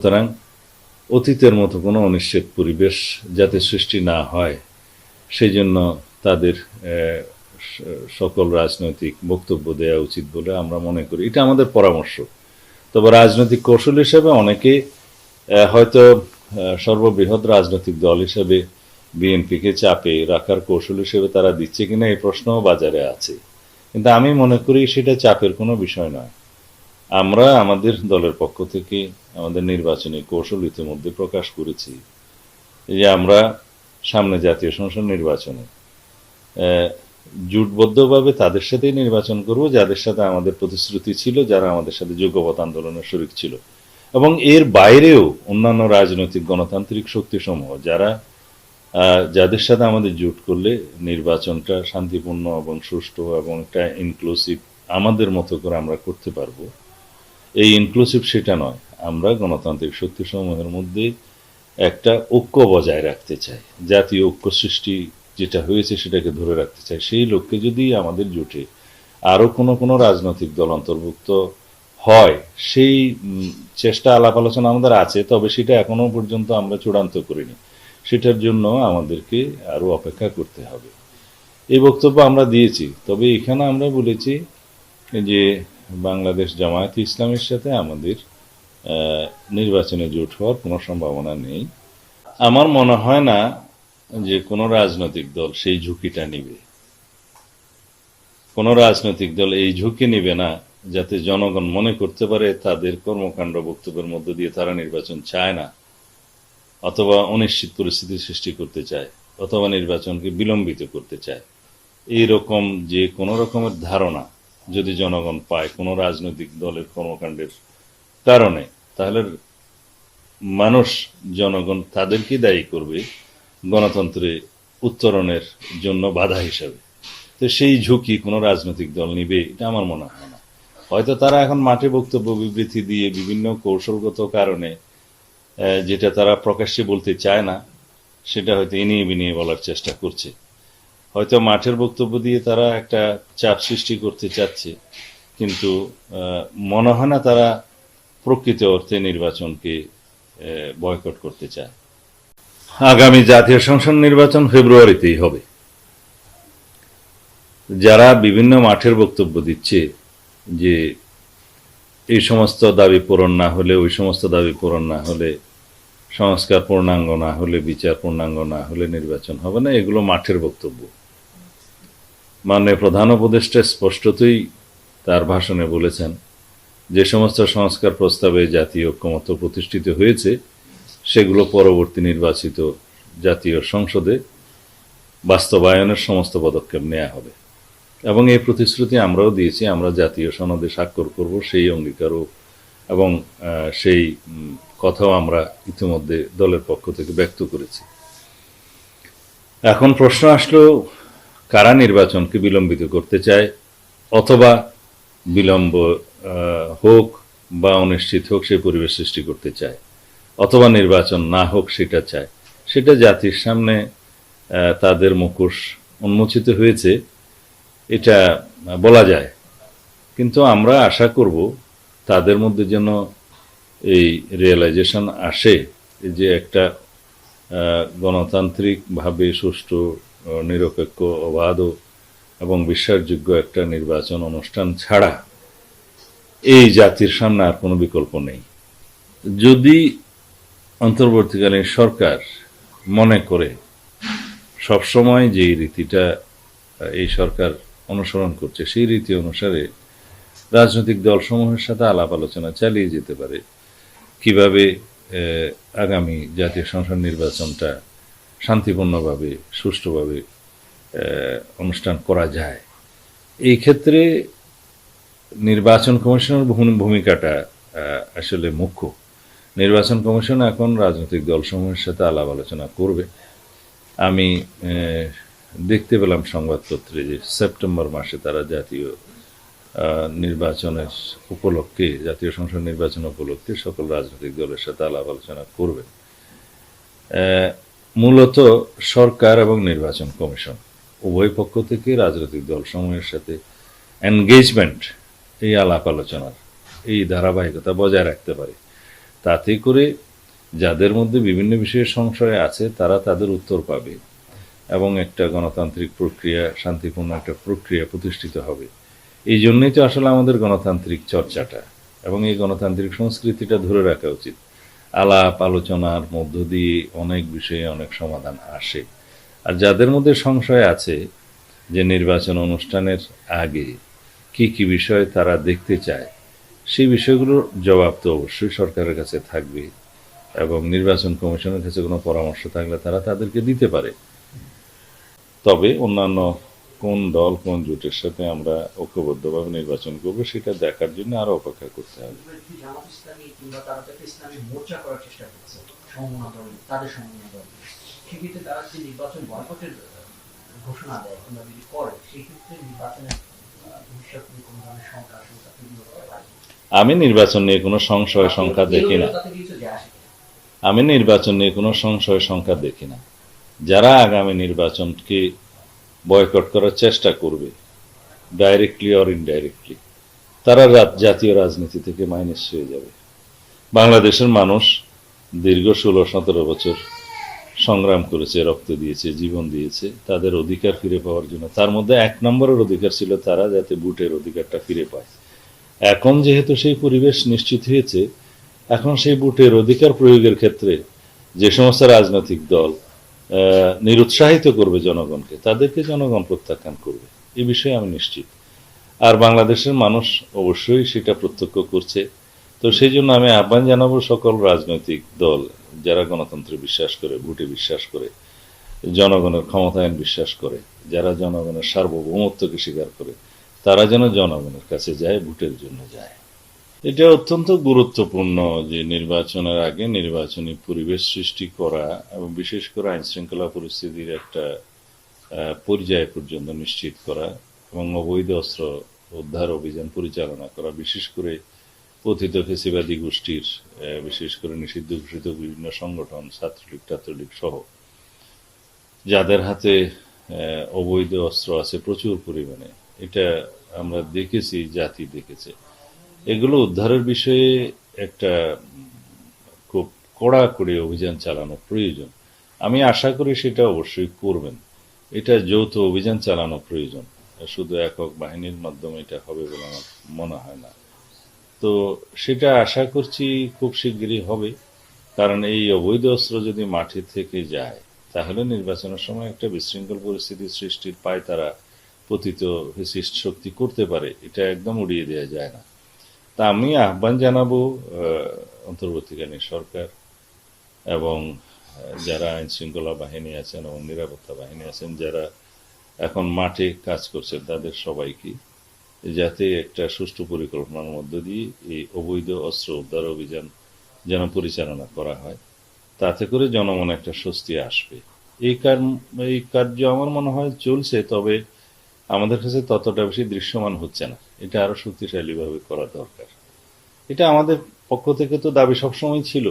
সুতরাং অতীতের মতো কোনো অনিশ্চিত পরিবেশ যাতে সৃষ্টি না হয়, সেই জন্য তাদের সকল রাজনৈতিক বক্তব্য দেওয়া উচিত বলে আমরা মনে করি। এটা আমাদের পরামর্শ। তবে রাজনৈতিক কৌশল হিসেবে অনেকে হয়তো সর্ববৃহৎ রাজনৈতিক দল হিসেবে বিএনপিকে চাপে রাখার কৌশল হিসেবে তারা দিচ্ছে কিনা, এই প্রশ্নও বাজারে আছে। কিন্তু আমি মনে করি সেটা চাপের কোনো বিষয় নয়। আমরা আমাদের দলের পক্ষ থেকে আমাদের নির্বাচনী কৌশল ইতিমধ্যে প্রকাশ করেছি যে আমরা সামনে জাতীয় সংসদ নির্বাচনে জোটবদ্ধভাবে তাদের সাথেই নির্বাচন করব, যাদের সাথে আমাদের প্রতিশ্রুতি ছিল, যারা আমাদের সাথে যোগ্যপথ আন্দোলনের শরিক ছিল। এবং এর বাইরেও অন্যান্য রাজনৈতিক গণতান্ত্রিক শক্তিসমূহ, যারা যাদের সাথে আমাদের জোট করলে নির্বাচনটা শান্তিপূর্ণ এবং সুষ্ঠু এবং একটা ইনক্লুসিভ আমাদের মতো করে আমরা করতে পারব এই ইনক্লুসিভ সেটা নয়। আমরা গণতান্ত্রিক শক্তিসমূহের মধ্যে একটা ঐক্য বজায় রাখতে চাই। জাতীয় ঐক্য সৃষ্টি যেটা হয়েছে সেটাকে ধরে রাখতে চাই। সেই লক্ষ্যে যদি আমাদের জোটে আরও কোনো কোনো রাজনৈতিক দল অন্তর্ভুক্ত হয়, সেই চেষ্টা আলাপ আলোচনা আমাদের আছে, তবে সেটা এখনও পর্যন্ত আমরা চূড়ান্ত করিনি। সেটার জন্য আমাদেরকে আরও অপেক্ষা করতে হবে। এই বক্তব্য আমরা দিয়েছি, তবে এখানে আমরা বলেছি যে বাংলাদেশ জামায়াত ইসলামের সাথে আমাদের নির্বাচনে জোট হওয়ার কোনো সম্ভাবনা নেই। আমার মনে হয় না যে কোনো রাজনৈতিক দল সেই ঝুঁকিটা নিবে। কোনো রাজনৈতিক দল এই ঝুঁকি নিবে না যাতে জনগণ মনে করতে পারে তাদের কর্মকাণ্ড বক্তব্যের মধ্য দিয়ে তারা নির্বাচন চায় না, অথবা অনিশ্চিত পরিস্থিতি সৃষ্টি করতে চায়, অথবা নির্বাচনকে বিলম্বিত করতে চায়। এই রকম যে কোনো রকমের ধারণা যদি জনগণ পায় কোনো রাজনৈতিক দলের কর্মকাণ্ডের কারণে, তাহলে মানুষ, জনগণ তাদেরকে দায়ী করবে গণতন্ত্রে উত্তরণের জন্য বাধা হিসাবে। তো সেই ঝুঁকি কোনো রাজনৈতিক দল নিবে, এটা আমার মনে হয় না। হয়তো তারা এখন মাঠে বক্তব্য বিবৃতি দিয়ে বিভিন্ন কৌশলগত কারণে যেটা তারা প্রকাশ্যে বলতে চায় না, সেটা হয়তো এনিয়ে বিনিয়ে বলার চেষ্টা করছে। হয়তো মাঠের বক্তব্য দিয়ে তারা একটা চাপ সৃষ্টি করতে চাচ্ছে, কিন্তু মনে হয় না তারা প্রকৃত অর্থে নির্বাচনকে বয়কট করতে চায়। আগামী জাতীয় সংসদ নির্বাচন ফেব্রুয়ারিতেই হবে। যারা বিভিন্ন মাঠের বক্তব্য দিচ্ছে যে, এই সমস্ত দাবি পূরণ না হলে, ওই সমস্ত দাবি পূরণ না হলে, সংস্কার পূর্ণাঙ্গ না হলে, বিচার পূর্ণাঙ্গ না হলে নির্বাচন হবে না, এগুলো মাঠের বক্তব্য। মাননীয় প্রধান উপদেষ্টা স্পষ্টতই তার ভাষণে বলেছেন, যে সমস্ত সংস্কার প্রস্তাবে জাতীয় ঐক্যমত্য প্রতিষ্ঠিত হয়েছে, সেগুলো পরবর্তী নির্বাচিত জাতীয় সংসদে বাস্তবায়নের সমস্ত পদক্ষেপ নেওয়া হবে। এবং এই প্রতিশ্রুতি আমরাও দিয়েছি, আমরা জাতীয় সনদে স্বাক্ষর করব সেই অঙ্গীকারও এবং সেই কথাও আমরা ইতিমধ্যে দলের পক্ষ থেকে ব্যক্ত করেছি। এখন প্রশ্ন আসলো কারা নির্বাচনকে বিলম্বিত করতে চায়, অথবা বিলম্ব হোক বা অনিশ্চিত হোক সে পরিবেশ সৃষ্টি করতে চায়, অথবা নির্বাচন না হোক সেটা চায়। সেটা জাতির সামনে তাদের মুখোশ উন্মোচিত হয়েছে, এটা বলা যায়। কিন্তু আমরা আশা করব তাদের মধ্যে যেন এই রিয়েলাইজেশন আসে, যে একটা গণতান্ত্রিকভাবে সুষ্ঠু নিরপেক্ষ অবাধ এবং বিশ্বাসযোগ্য একটা নির্বাচন অনুষ্ঠান ছাড়া এই জাতির সামনে আর কোনো বিকল্প নেই। যদি অন্তর্বর্তীকালীন সরকার মনে করে সবসময় যেই রীতিটা এই সরকার অনুসরণ করছে, সেই রীতি অনুসারে রাজনৈতিক দলসমূহের সাথে আলাপ আলোচনা চালিয়ে যেতে পারে। কীভাবে আগামী জাতীয় সংসদ নির্বাচনটা শান্তিপূর্ণভাবে সুষ্ঠুভাবে অনুষ্ঠান করা যায়। এই ক্ষেত্রে নির্বাচন কমিশনের ভূমিকাটা আসলে মুখ্য। নির্বাচন কমিশন এখন রাজনৈতিক দলসমূহের সাথে আলাপ আলোচনা করবে। আমি দেখতে পেলাম সংবাদপত্রে যে সেপ্টেম্বর মাসে তারা জাতীয় নির্বাচনের উপলক্ষে জাতীয় সংসদ নির্বাচন উপলক্ষে সকল রাজনৈতিক দলের সাথে আলাপ আলোচনা করবে। আহ, মূলত সরকার এবং নির্বাচন কমিশন। উভয় পক্ষ থেকে রাজনৈতিক দলসমূহের সাথে এনগেজমেন্ট এই আলাপ আলোচনার এই ধারাবাহিকতা বজায় রাখতে পারে। তাতে করে যাদের মধ্যে বিভিন্ন বিষয়ে সংশয় আছে, তারা তাদের উত্তর পাবে এবং একটা গণতান্ত্রিক প্রক্রিয়া, শান্তিপূর্ণ একটা প্রক্রিয়া প্রতিষ্ঠিত হবে। এই জন্যই তো আসলে আমাদের গণতান্ত্রিক চর্চাটা এবং এই গণতান্ত্রিক সংস্কৃতিটা ধরে রাখা উচিত। আলাপ, আলোচনার মধ্য দিয়ে অনেক বিষয়ে অনেক সমাধান আসে। আর যাদের মধ্যে সংশয় আছে যে নির্বাচন অনুষ্ঠানের আগে কি কি বিষয় তারা দেখতে চায়, সেই বিষয়গুলোর জবাব তো অবশ্যই সরকারের কাছে থাকবে এবং নির্বাচন কমিশনের কাছে কোনো পরামর্শ থাকলে তারা তাদেরকে দিতে পারে। তবে অন্যান্য কোন দল কোন জোটের সাথে আমরা ঐক্যবদ্ধভাবে নির্বাচন করব সেটা দেখার জন্য আরও অপেক্ষা করতে হবে। আমি নির্বাচন নিয়ে কোনো সংশয় সংখ্যা দেখি না? আমি নির্বাচন নিয়ে কোনো সংশয় সংখ্যা দেখি না। যারা আগামী নির্বাচনকে বয়কট করার চেষ্টা করবে ডাইরেক্টলি অর ইনডাইরেক্টলি তারা জাতীয় রাজনীতি থেকে মাইনাস হয়ে যাবে। বাংলাদেশের মানুষ দীর্ঘ ষোলো, সতেরো বছর সংগ্রাম করেছে, রক্ত দিয়েছে, জীবন দিয়েছে, তাদের অধিকার ফিরে পাওয়ার জন্য। তার মধ্যে এক নম্বরের অধিকার ছিল তারা যাতে বুটের অধিকারটা ফিরে পায়। এখন যেহেতু সেই পরিবেশ নিশ্চিত হয়েছে, এখন সেই বুটের অধিকার প্রয়োগের ক্ষেত্রে যে সমস্ত রাজনৈতিক দল নিরুৎসাহিত করবে জনগণকে, তাদেরকে জনগণ প্রত্যাখ্যান করবে। এই বিষয়ে আমি নিশ্চিত। আর বাংলাদেশের মানুষ অবশ্যই সেটা প্রত্যক্ষ করছে। তো সেই জন্য আমি আহ্বান জানাব সকল রাজনৈতিক দল, যারা গণতন্ত্রে বিশ্বাস করে, ভোটে বিশ্বাস করে, জনগণের ক্ষমতায়ন বিশ্বাস করে, যারা জনগণের সার্বভৌমত্বকে স্বীকার করে, তারা যেন জনগণের কাছে যায়, ভোটের জন্য যায়। এটা অত্যন্ত গুরুত্বপূর্ণ যে নির্বাচনের আগে নির্বাচনী পরিবেশ সৃষ্টি করা এবং বিশেষ করে আইন শৃঙ্খলা পরিস্থিতির একটা পর্যায় পর্যন্ত নিশ্চিত করা এবং অবৈধ অস্ত্র উদ্ধার অভিযান পরিচালনা করা, বিশেষ করে পথিত ফেসিবাদী গোষ্ঠীর বিশেষ করে নিষিদ্ধ ঘোষিত বিভিন্ন সংগঠন, ছাত্রলীগ ছাত্রলীগ সহ, যাদের হাতে অবৈধ অস্ত্র আছে প্রচুর পরিমাণে। এটা আমরা দেখেছি, জাতি দেখেছে। এগুলো উদ্ধারের বিষয়ে একটা খুব কড়াকড়ি অভিযান চালানো প্রয়োজন। আমি আশা করি সেটা অবশ্যই করবেন। এটা যৌথ অভিযান চালানো প্রয়োজন। শুধু একক বাহিনীর মাধ্যমে এটা হবে বলে আমার মনে হয় না। তো সেটা আশা করছি খুব শিগগিরই হবে। কারণ এই অবৈধ অস্ত্র যদি মাঠে থেকে যায়, তাহলে নির্বাচনের সময় একটা বিশৃঙ্খল পরিস্থিতি সৃষ্টির পায় তারা পতিত শক্তি করতে পারে। এটা একদম উড়িয়ে দেওয়া যায় না। তা আমি আহ্বান জানাব অন্তর্বর্তীকালীন সরকার এবং যারা আইন শৃঙ্খলা বাহিনী আছেন এবং নিরাপত্তা বাহিনী আছেন, যারা এখন মাঠে কাজ করছেন, তাদের সবাইকে যাতে একটা সুষ্ঠু পরিকল্পনার মধ্য দিয়ে এই অবৈধ অস্ত্র উদ্ধার অভিযান যেন পরিচালনা করা হয়। তাতে করে জনমনে একটা স্বস্তি আসবে। এই কার, এই কার্য আমার মনে হয় চলছে, তবে আমাদের কাছে ততটা বেশি দৃশ্যমান হচ্ছে না। এটা আরও শক্তিশালীভাবে করা দরকার। এটা আমাদের পক্ষ থেকে তো দাবি সবসময় ছিল।